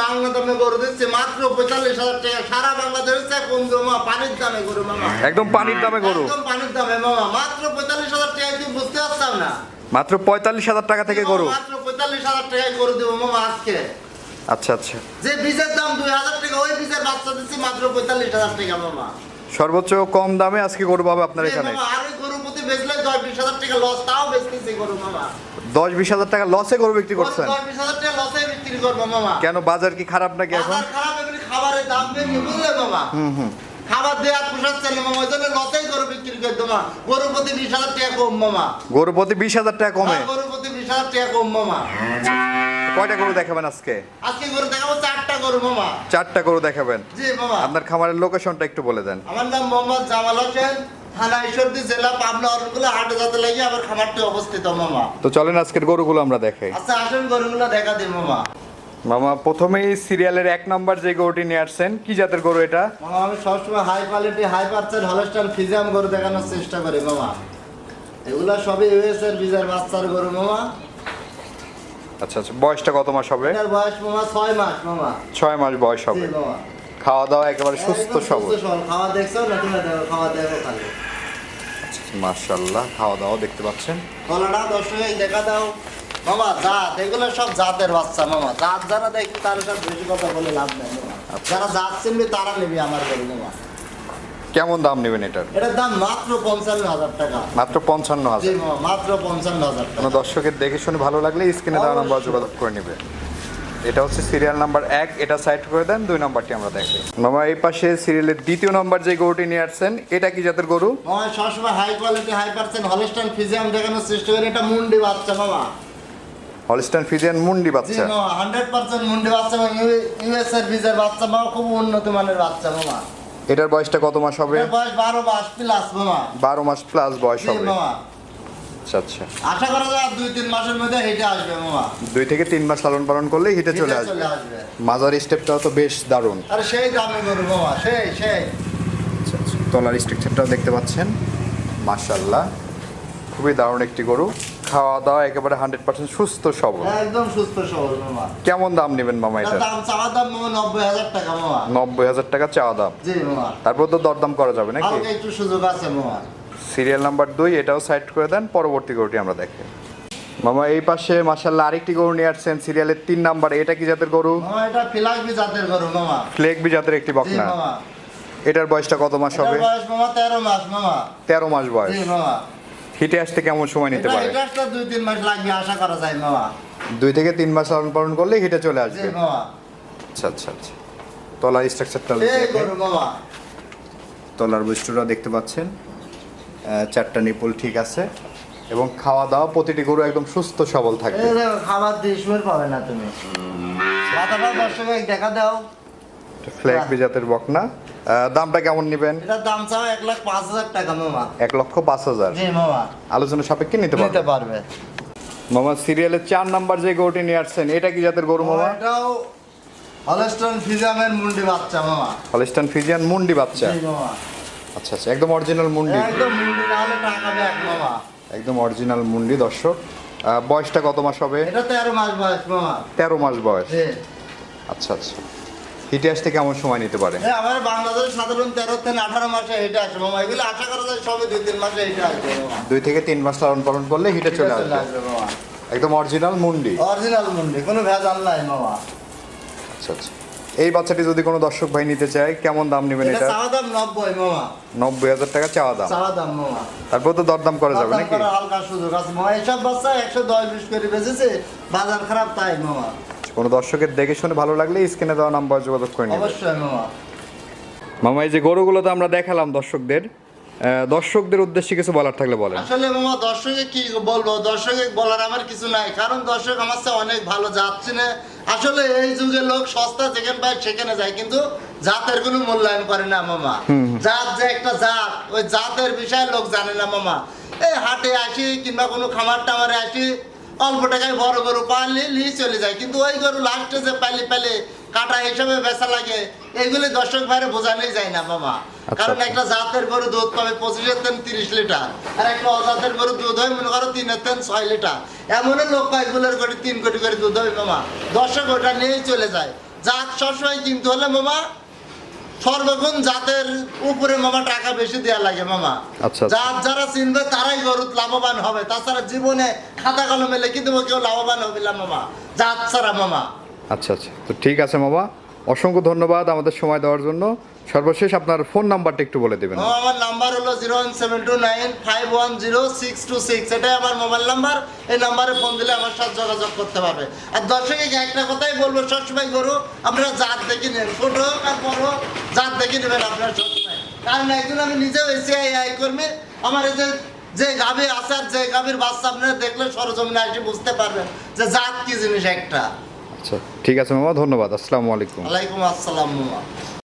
মাংনা দামে গরু দিচ্ছে মাত্র পঁয়তাল্লিশ হাজার টাকা। সারা বাংলাদেশের চেয়ে কম মামা পানির দামে গরু মামা। একদম পানির দামে গরু। একদম পানির দামে মামা। মাত্র পঁয়তাল্লিশ হাজার টাকা তুই বুঝতে পারতাম না? মাত্র পঁয়তাল্লিশ হাজার টাকা থেকে গরু। মাত্র পঁয়তাল্লিশ হাজার টাকায় গরু দেবো মামা আজকে। আচ্ছা আচ্ছা। যে বীজের দাম দুই হাজার টাকা ওই বীজের বাচ্চা দিচ্ছি মাত্র পঁয়তাল্লিশ হাজার টাকা মামা। সর্বোচ্চ কম দামে আজকে গরু পাবে আপনার এখানে। আর ওই গরু প্রতি বেচলে দশ বিশ হাজার টাকা লস তাও বেচতেছি গরু মামা। দশ বিশ হাজার টাকা লসে গরু বিক্রি করছেন। দশ বিশ হাজার টাকা লসে বিক্রি করব মামা। কেন বাজার কি খারাপ নাকি এখন? খারাপ এমনি খাবারের দাম বেশি বুঝলে মামা? হুম হুম। খাবার দেওয়ার পোষাচ্ছে না মামা ওই জন্য লসেই গরু বিক্রি করে মামা গরু প্রতি বিশ হাজার টাকা কম মামা। গরু প্রতি বিশ হাজার টাকা কমে? হ্যাঁ, গরু প্রতি বিশ হাজার টাকা কম মামা। কয়টা গরু দেখাবেন আজকে? আজকে গরু দেখাবো চারটা গরু মামা। চারটা গরু দেখাবেন। জি মামা। আপনার খামারের লোকেশনটা একটু বলে দেন। আমার নাম মোহাম্মদ জামাল হোসেন। জেলা পাবনা অরণগুলো হাটে যাতে লাগিয়ে আমার খামারটি অবস্থিত মামা। তো চলেন আজকের গরুগুলো আমরা দেখাই। আচ্ছা আসেন গরুগুলো দেখা দিই মামা। মামা প্রথমেই সিরিয়ালের এক নম্বর যে গরুটি নিয়ে আসছেন কি জাতের গরু এটা? মামা আমি সবসময় high quality high percent Holstein Friesian গরু দেখানোর চেষ্টা করি মামা। এগুলা সবই বাচ্চার গরু মামা। আচ্ছা আচ্ছা বয়সটা কত মাস হবে? এটার বয়স মামা ছয় মাস মামা। ছয় মাস বয়স হবে। মামা। খাওয়া দাওয়া একেবারে সুস্থ একদম সবল। সুস্থ খাওয়া দেখছ? খাওয়া দেখো মার্শাল্লাহ খাওয়া দাওয়া দেখতে পাচ্ছেন? কলাটা দর্শকে দেখা দাও। মামা জাত এগুলো সব জাতের বাচ্চা মামা। জাত যারা দেখি তার সব বেশি কথা বলে লাভ নেই যারা জাত চিনবে তারা নেবে আমার গরু মামা। কেমন দাম নেবেন এটার? এটার দাম মাত্র পঞ্চান্ন হাজার টাকা। মাত্র পঞ্চান্ন হাজার। মাত্র পঞ্চান্ন হাজার টাকা। দর্শকের দেখে শুনে ভালো লাগলে স্ক্রিনে দেওয়া নাম্বার যোগাযোগ করে নেবে এটা হচ্ছে সিরিয়াল নাম্বার এক এটা সাইড করে দেন দুই নাম্বারটি আমরা দেখি। মামা এই পাশে সিরিয়ালের দ্বিতীয় নাম্বার যে গরুটি নিয়ে আসছেন এটা কি জাতের গরু? মামা সবসময় high quality high percent Holstein Friesian দেখানোর চেষ্টা করি এটা মুন্ডি বাচ্চা মামা। হলস্টান ফিজিয়ান মুন্ডি বাচ্চা। হান্ড্রেড পার্সেন্ট মুন্ডি বাচ্চা ইউএস এর বীজের বাচ্চা মামা খুব উন্নত মানের বাচ্চা মামা। এটার বয়সটা কত মাস হবে? বয়স বারো মাস প্লাস মামা। বারো মাস প্লাস বয়স হবে। মামা। আচ্ছা আচ্ছা। আশা করা যায় দুই তিন মাসের মধ্যে হেঁটে আসবে মামা। দুই থেকে তিন মাস লালন পালন করলে হিটে চলে আসবে। মাজার স্টেপটাও তো বেশ দারুণ। আরে সেই দামি গরু মামা সেই সেই। আচ্ছা আচ্ছা। তলার স্ট্রাকচারটাও দেখতে পাচ্ছেন। মাশাল্লাহ খুবই দারুণ একটি গরু। খাওয়া দাওয়া একেবারে হান্ড্রেড পার্সেন্ট সুস্থ সবল। একদম সুস্থ সবল মামা। কেমন দাম নেবেন মামা এটা? দাম চাওয়া দাম মামা নব্বই হাজার টাকা মামা। নব্বই হাজার টাকা চাওয়া দাম। জি মামা। তারপর তো দরদাম করা যাবে নাকি? একটু সুযোগ আছে মামা। সিরিয়াল নাম্বার দুই এটাও সাইড করে দেন পরবর্তী গরুটি আমরা দেখি। মামা এই পাশে মাশাল্লাহ আরেকটি গরু নিয়ে আসছেন সিরিয়ালের তিন নাম্বার এটা কি জাতের গরু? এটা জাতের গরু মামা। ফ্লেক বি জাতের একটি বকনা। এটার বয়সটা কত মাস হবে? বয়স মামা তেরো মাস মামা। তেরো মাস বয়স। জি মামা। হিটে আসতে কেমন সময় নিতে পারে? দুই তিন মাস লাগবে আশা করা যায় মামা। দুই থেকে তিন মাস লালন পালন করলে হিটে চলে জি আসবে। মামা। আচ্ছা আচ্ছা আচ্ছা। তলার স্ট্রাকচারটা এই গরু মামা। তলার বৈশিষ্ট্যটা দেখতে পাচ্ছেন। চারটা নিপুল ঠিক আছে। এবং খাওয়া দাওয়া প্রতিটি গরু একদম সুস্থ সবল থাকবে। দেখো, খাবার দিয়ে পাবে না তুমি। দেখা দাও। ফ্ল্যাগ বিজাতের বকনা। দামটা কেমন নেবেন? এটার দাম চাও এক লাখ পাঁচ হাজার টাকা মামা। এক লক্ষ পাঁচ হাজার। জি মামা। আলোচনা সাপেক্ষে নিতে নিতে পারবে। মামা সিরিয়ালের চার নাম্বার যে গরুটি নিয়ে আসছেন এটা কি জাতের গরু মামা? এটাও হলস্টন ফিজামের মুন্ডি বাচ্চা মামা। হলিস্টান ফিজিয়ান মুন্ডি বাচ্চা। জি মামা। আচ্ছা আচ্ছা একদম অরিজিনাল মুন্ডি। একদম মুন্ডি না হলে টাকা ব্যাক মামা। একদম অরিজিনাল মুন্ডি দর্শক। বয়সটা কত মাস হবে? এটা তেরো মাস বয়স মামা। তেরো মাস বয়স। জি। আচ্ছা আচ্ছা। হিটে আসতে কেমন সময় নিতে পারে? হ্যাঁ আমার বাংলাদেশ সাধারণ তেরো থেকে আঠারো মাসে হিটে আসে মামা। এগুলো আশা করা যায় সবে দুই তিন মাসে হেঁটে আসবে দুই থেকে তিন মাস লালন পালন করলে হিটে চলে আসবে। আসবে মামা। একদম অরিজিনাল মুন্ডি। অরিজিনাল মুন্ডি কোনো ভেজাল নাই মামা। আচ্ছা আচ্ছা। এই বাচ্চাটি যদি কোনো দর্শক ভাই নিতে চায় কেমন দাম নেবেন এটা চাওয়া দাম নব্বই মামা। নব্বই হাজার টাকা চাওয়া দাম। চাওয়া দাম মামা। তারপর তো দরদাম করা যাবে নাকি? হালকা সুযোগ আছে। মামা এসব বাচ্চা একশো দশ বিশ করে বেঁচেছে বাজার খারাপ তাই মামা। কোনো দর্শকের দেখে শুনে ভালো লাগলে স্ক্রিনে দেওয়া নাম্বার যোগাযোগ করে নেবেন। অবশ্যই মামা। মামা এই যে গরুগুলো তো আমরা দেখালাম দর্শকদের দর্শকদের উদ্দেশ্যে কিছু বলার থাকলে বলেন। আসলে মামা দর্শকে কি বলব? দর্শকে বলার আমার কিছু নাই। কারণ দর্শক আমার অনেক ভালো যাচ্ছে না আসলে এই যুগে লোক সস্তা যেখানে পায় সেখানে যায় কিন্তু জাতের কোনো মূল্যায়ন করে না মামা। জাত যে একটা জাত ওই জাতের বিষয়ে লোক জানে না মামা। এই হাটে আসি কিংবা কোনো খামার টামারে আসি অল্প টাকায় বড় গরু পারলে নিয়ে চলে যায়। কিন্তু ওই গরু লাস্টে যে পালি পালে কাটা হিসেবে বেচা লাগে এইগুলি দর্শক বাইরে বোঝানোই যায় না মামা। কারণ আচ্ছা। একটা জাতের গরু দুধ পাবে পঁচিশের তেন তিরিশ লিটার আর একটা অজাতের গরু দুধ হয় মনে করো তিনের তেন ছয় লিটার। এমনও লোক পায় এগুলোর করে তিন কোটি করে দুধ হবে মামা। দর্শক ওটা নিয়েই চলে যায়। জাত সবসময় কিনতে হলে মামা সর্বক্ষণ জাতের উপরে মামা টাকা বেশি দেওয়া লাগে মামা। আচ্ছা। জাত যারা চিনবে তারাই গরুত লাভবান হবে। তাছাড়া জীবনে খাতা কলমে লিখে দেবো কেউ লাভবান হবে না মামা। জাত ছাড়া মামা। আচ্ছা আচ্ছা। তো ঠিক আছে মামা অসংখ্য ধন্যবাদ আমাদের সময় দেওয়ার জন্য। সর্বশেষ আপনার ফোন নাম্বারটা একটু বলে দেবেন। আমার নাম্বার হলো zero one seven two nine five one zero six two six. এটাই আমার মোবাইল নাম্বার। এই নাম্বারে ফোন দিলে আমার সাথে যোগাযোগ করতে পারবে। আর দর্শকে একটা কথাই বলব সবসময় গরু আপনারা জাত দেখে নেন। ছোট হোক আর বড় হোক, জাত দেখে নেবেন আপনারা সবসময়। কারণ একজন আমি নিজেও এসিআই আই কর্মী। আমার এই যে যে গাভী আসার যে গাভীর বাচ্চা আপনারা দেখলে সরজমিনে এসে বুঝতে পারবেন যে জাত কি জিনিস একটা। আচ্ছা ঠিক আছে মামা ধন্যবাদ। আসসালামু আলাইকুম। ওয়ালাইকুম আসসালাম মামা।